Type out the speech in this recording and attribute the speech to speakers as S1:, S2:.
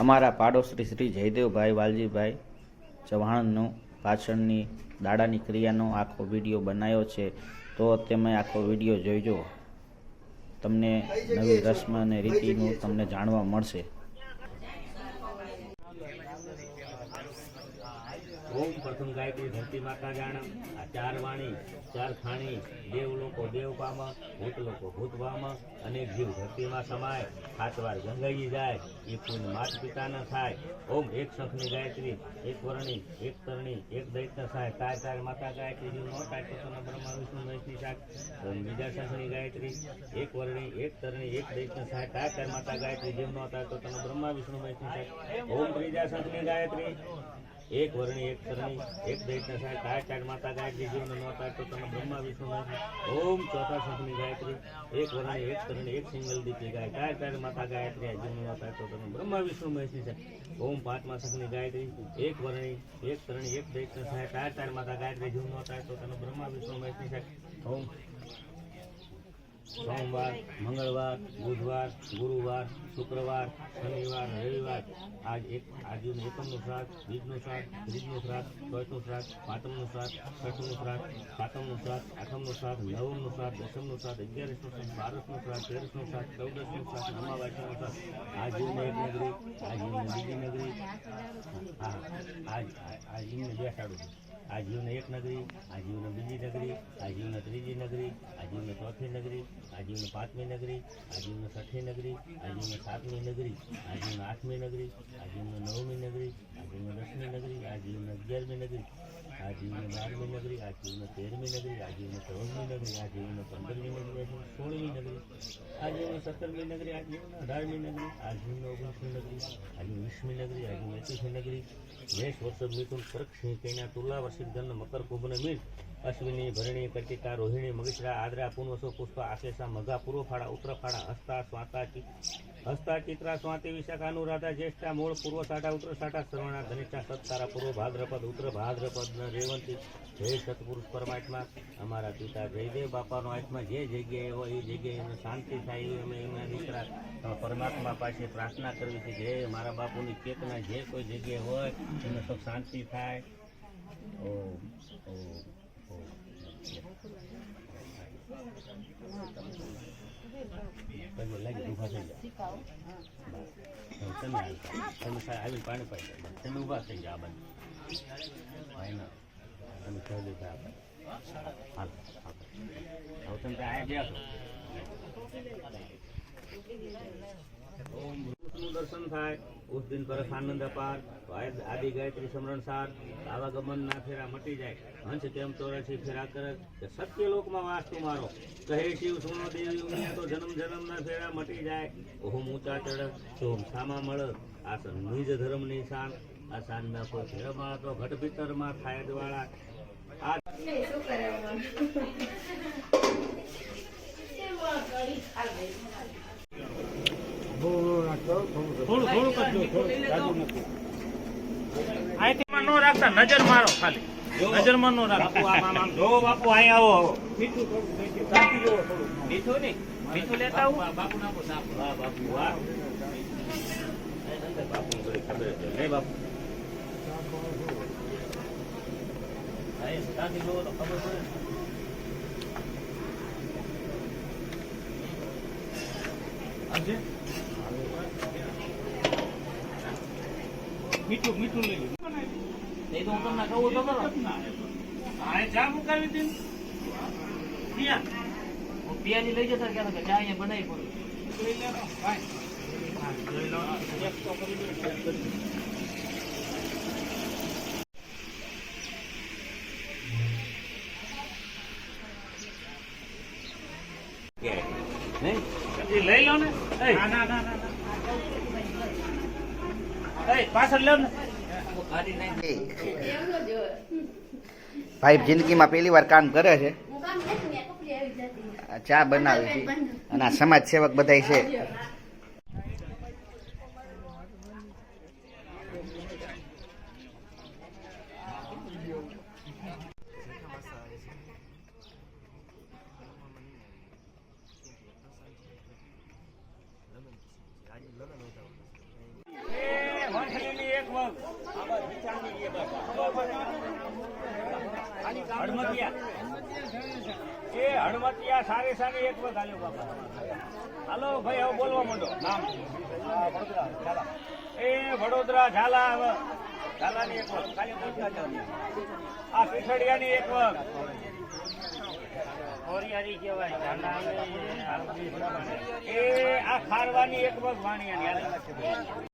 S1: અમારા પાડોશી શ્રી જયદેવભાઈ વાલજીભાઈ ચૌહાણનું પાછળની દાડાની ક્રિયાનો આખો વીડિયો બનાવ્યો છે, તો તમે આખો વીડિયો જોઈજો. તમને નવી રસ્મ અને રીતિનું તમને જાણવા મળશે.
S2: ઓમ પ્રથમ ગાયત્રી ધરતી માતા જાણમ. આ ચાર વાણી, ચાર ખાણી, દેવ લોકો દેવ પામ, ભૂત લોકો ભૂત પામ અને જીવ ધરતીમાં સમાય. સાત વાર ગંગાજી જાય, એ પુણ્ય માત ન થાય. ઓમ એક શંખની ગાયત્રી, એક વર્ણી, એક તરણી, એક દૈત્ય થાય. તાર તાર માતા ગાયત્રી, જીવ નો થાય. તો બ્રહ્મા, વિષ્ણુ, મહેશની શાખ બીજા શંખની ગાયત્રી, એક વર્ણી, એક તરણી, એક દૈત્ય થાય. તાર તાર માતા ગાયત્રી, જીવ નો થાય. તો તને બ્રહ્મા, વિષ્ણુ, મહેશની શાખ ઓમ ત્રીજા શંખની ગાયત્રી એક વર્ણી, એક કરણી એક દૈત્ય થાય કાય ચાર માતા ગાયત્રી જીવન ન થાય તો તમે બ્રહ્મા, વિષ્ણુ ઓમ ચોથા શંખની ગાયત્રી. એક વર્ણી, એક કરણી એક સિંગલ દીપી ગાય. કાય ચાર માતા, ગાયત્રી જીવન ન થાય તો તમે બ્રહ્મા, વિષ્ણુ મહેશી છે. ઓમ પાંચમા શંખની ગાયત્રી. એક વર્ણી, એક કરણી એક દૈત્ય થાય કાય ચાર માતા, ગાયત્રી જીવન ન થાય તો તમે બ્રહ્મા, વિષ્ણુ મહેશી છે. ઓમ સોમવાર, મંગળવાર, બુધવાર, ગુરુવાર, શુક્રવાર, શનિવાર, રવિવાર, આજ એક, આજનું એકમનું શ્રાદ્ધ, બીજનું શ્રાદ્ધ, ત્રીજનું શ્રાદ્ધ, ચોથનું શ્રાદ્ધ, પાંચમનું શ્રાદ્ધ છઠ્ઠું શ્રાદ્ધ, સાતમનું શ્રાદ્ધ, આઠમનું શ્રાદ્ધ, નવમનું શ્રાદ્ધ, દસમનું શ્રાદ્ધ અગિયારસનું શ્રાદ્ધ, બારસનું શ્રાદ્ધ, તેરસનું શ્રાદ્ધ, ચૌદસનું શ્રાદ્ધ અમાવાસ્યાનું શ્રાદ્ધ, આજ જીવને એક નગરી, આજ જીવને બીજી નગરી. હા, આજ આ જીવને બેસાડું છું. આ જીવને એક નગરી આ જીવને બીજી નગરી આ જીવને ત્રીજી નગરી આ જીવને ચોથી નગરી આ જીવને પાંચમી નગરી આ જીવને છઠ્ઠી નગરી આ જીવને સાતમી નગરી આ જીવને આઠમી નગરી આ જીવને નવમી નગરી આ જીવને દસમી નગરી આ જીવને અગિયારમી નગરી આ જીવને બારમી નગરી આ જીવને તેરમી નગરી આ જીવને ચૌદમી નગરી આ જીવને પંદરમી નગરી આ જીવને સોળમી નગરી આ જીવને સત્તરમી નગરી આ જીવને અઢારમી નગરી આ જીવને ઓગણીસમી નગરી આ જીવને વીસમી નગરી આ જીવને એકવીસમી નગરી મેષ વર્ષ મિથુન કર્ક સિંહ કન્યા તુલા વસિત ગન્ન મકર કુંભન મીન અશ્વિની, ભરણી, કટિકા, રોહિણી મગશરા આદરા પૂર્વસો પુષ્પ આશેષા મઘા પૂર્વ ફાળા ઉત્તર ફાળા હસ્તા, સ્વાતા હસ્તા, ચિત્રા, સ્વાતિ, વિશાખા, અનુરાધા, જ્યેષ્ઠા, મૂળ, પૂર્વ સાઠા ઉત્તર સાઠા શ્રવણા ધનિષ્ઠા સત્તારા, પૂર્વ ભાદ્રપદ, ઉત્તર ભાદ્રપદ રેવંતી. જય સતપુરુષ પરમાત્મા. અમારા પિતા જયદેવ બાપાનો આત્મા જે જગ્યાએ હોય એ જગ્યાએ શાંતિ થાય એવી અમે એમના દીકરા પરમાત્મા પાસે પ્રાર્થના કરવી છે જે મારા બાપુની ચેતના જે કોઈ જગ્યાએ હોય એમને સુખ શાંતિ થાય ઓમ ઓમ ઓમ તમે લાગી ઊભા થઈ જાઓ. તમે. તમે સા- આવીને પાણી જાઓ બસ. તમે ઊભા થઈ જાઓ બાજુ. ભાઈ ના તમે કહી દેતા આપણે હાલ. હવે તમે ત્યાં આવ્યા છો ઓમનું દર્શન થાય, ઉસ દિન પરસ આનંદ અપાર આદિ ગાયત્રી સમરણ સાર આવાગમન ના ફેરા મટી જાય, હંસ કેમ ચોરાશી ફેરા કરે કે સત્ય લોકમાં વાસ તું કહે શિવ સુનો દેવી ઉમિયા તો જન્મ જન્મ ના ફેરા મટી જાય. ઓહમ ઊંચા ચડ સોમ સામા મળ આ નિજ ધર્મની શાન. આ શાન ના કોઈ ફેરમાં તો ઘટ ભીતરમાં થાય દ્વારા આ
S3: શું થોડુંક થોડું નથી. અહીંથી નો રાખતા નજર મારો ખાલી. નજરમાં નો
S2: આમ જો બાપુ અહીં આવો આવો.
S3: મીઠું થોડું નાખી, ચાખી જુઓ થોડું.
S2: મીઠું નહીં. મીઠું લેતા આવું. બાપુ નાખો વાહ બાપુ વાહ બાપુ. ખબર છે બાપુ ત્યાંથી જોવો તો ખબર પડે.
S3: આજે? મીઠું મીઠું લઈ લો.
S2: નહીં તો હું તમને કહું તો ખરો
S3: આ ચા મુકાવી હતી ને? પિયા.
S2: હું પિયાની લઈ જતા ક્યાં કે ચા અહીંયા બનાવી પડે
S3: લઈ લેવાનો. ભાઈ. હા, લઈ લો. એક તો કરી દો, એક કરી દો.
S2: નહીં
S3: એ લઈ લો ને એ,
S2: ના ના ના ના
S3: એ, પાછળ લો ને
S2: ખાલી નહીં
S1: ભાઈ જિંદગીમાં પહેલી વાર કામ કરે છે.
S4: હું કામ નથી ને કપડી આવી જતી.
S1: આ ચા બનાવે છે. અને આ સમાજ સેવક બધાય છે
S3: એ
S2: એક વગ હડમતિયા એ હડમતિયા સારી સારી એક વગ હાલ્યો બાપા. હાલો ભાઈ, હવે બોલવા માંડો. નામ. એ વડોદરા ઝાલા ઝાલાની એક વખત. ખાલી. આ પીછડિયાની એક કહેવાય. એ આ ખારવાની એક વખત વાણિયાની.